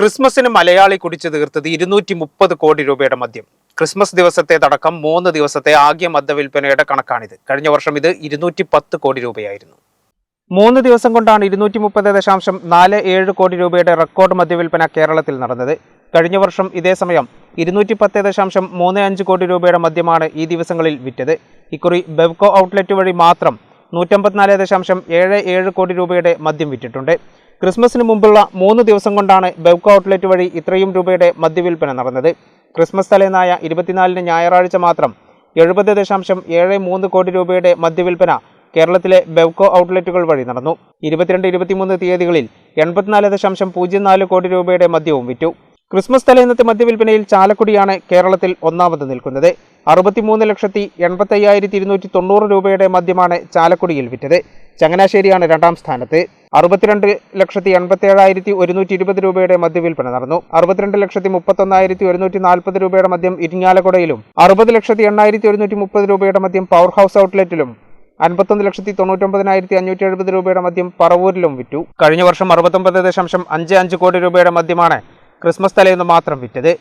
ക്രിസ്മസിന് മലയാളി കുടിച്ചു തീർത്തത് ഇരുന്നൂറ്റി മുപ്പത് കോടി രൂപയുടെ മദ്യം. ക്രിസ്മസ് ദിവസത്തെ തടക്കം മൂന്ന് ദിവസത്തെ ആകെ മദ്യവിൽപ്പനയുടെ കണക്കാണിത്. കഴിഞ്ഞ വർഷം ഇത് ഇരുന്നൂറ്റി പത്ത് കോടി രൂപയായിരുന്നു. മൂന്ന് ദിവസം കൊണ്ടാണ് ഇരുന്നൂറ്റി മുപ്പത് ദശാംശം നാല് ഏഴ് കോടി രൂപയുടെ റെക്കോർഡ് മദ്യവിൽപ്പന കേരളത്തിൽ നടന്നത്. കഴിഞ്ഞ വർഷം ഇതേ സമയം ഇരുന്നൂറ്റി പത്ത് ദശാംശം മൂന്ന് അഞ്ച് കോടി രൂപയുടെ മദ്യമാണ് ഈ ദിവസങ്ങളിൽ വിറ്റത്. ഇക്കുറി ബെവ്കോ ഔട്ട്ലെറ്റ് വഴി മാത്രം നൂറ്റമ്പത്തിനാല് ദശാംശം ഏഴ് ഏഴ് കോടി രൂപയുടെ മദ്യം വിറ്റിട്ടുണ്ട്. ക്രിസ്മസിന് മുമ്പുള്ള മൂന്ന് ദിവസം കൊണ്ടാണ് ബെവ്ക ഔട്ട്ലെറ്റ് വഴി ഇത്രയും രൂപയുടെ മദ്യവിൽപ്പന നടന്നത്. ക്രിസ്മസ് തലേന്നായ ഇരുപത്തിനാലിന് ഞായറാഴ്ച മാത്രം എഴുപത് ദശാംശം ഏഴ് മൂന്ന് കോടി രൂപയുടെ മദ്യവിൽപ്പന കേരളത്തിലെ ബെവ്കോ ഔട്ട്ലെറ്റുകൾ വഴി നടന്നു. ഇരുപത്തിരണ്ട് ഇരുപത്തിമൂന്ന് തീയതികളിൽ എൺപത്തിനാല് ദശാംശം പൂജ്യം നാല് കോടി രൂപയുടെ മദ്യവും വിറ്റു. ക്രിസ്മസ് തലേന്നത്തെ മദ്യവിൽപ്പനയിൽ ചാലക്കുടിയാണ് കേരളത്തിൽ ഒന്നാമത് നിൽക്കുന്നത്. അറുപത്തിമൂന്ന് ലക്ഷത്തി എൺപത്തി അയ്യായിരത്തി ഇരുന്നൂറ്റി തൊണ്ണൂറ് രൂപയുടെ മദ്യമാണ് ചാലക്കുടിയിൽ വിറ്റത്. ചങ്ങനാശ്ശേരിയാണ് രണ്ടാം സ്ഥാനത്ത്. അറുപത്തിരണ്ട് ലക്ഷത്തി എൺപത്തി ഏഴായിരത്തി ഒരുന്നൂറ്റി ഇരുപത് രൂപയുടെ മദ്യവിൽപ്പന നടന്നു. അറുപത്തിരണ്ട് ലക്ഷത്തി മുപ്പത്തൊന്നായിരത്തി ഒരുന്നൂറ്റി നാൽപ്പത് രൂപയുടെ മദ്യം ഇരിങ്ങാലക്കുടയിലും അറുപത് ലക്ഷത്തി എണ്ണായിരത്തി ഒരുന്നൂറ്റി മുപ്പത് രൂപയുടെ മദ്യം പവർ ഹൗസ് ഔട്ട്ലെറ്റിലും അൻപത്തൊന്ന് ലക്ഷത്തി തൊണ്ണൂറ്റൊമ്പതിനായിരത്തി അഞ്ഞൂറ്റി എഴുപത് രൂപയുടെ മദ്യം പറവൂരിലും വിറ്റു. കഴിഞ്ഞ വർഷം അറുപത്തൊമ്പത് ദശാംശം അഞ്ച് അഞ്ച് കോടി രൂപയുടെ മദ്യമാണ് ക്രിസ്മസ് തലേന്ന് മാത്രം വിറ്റത്.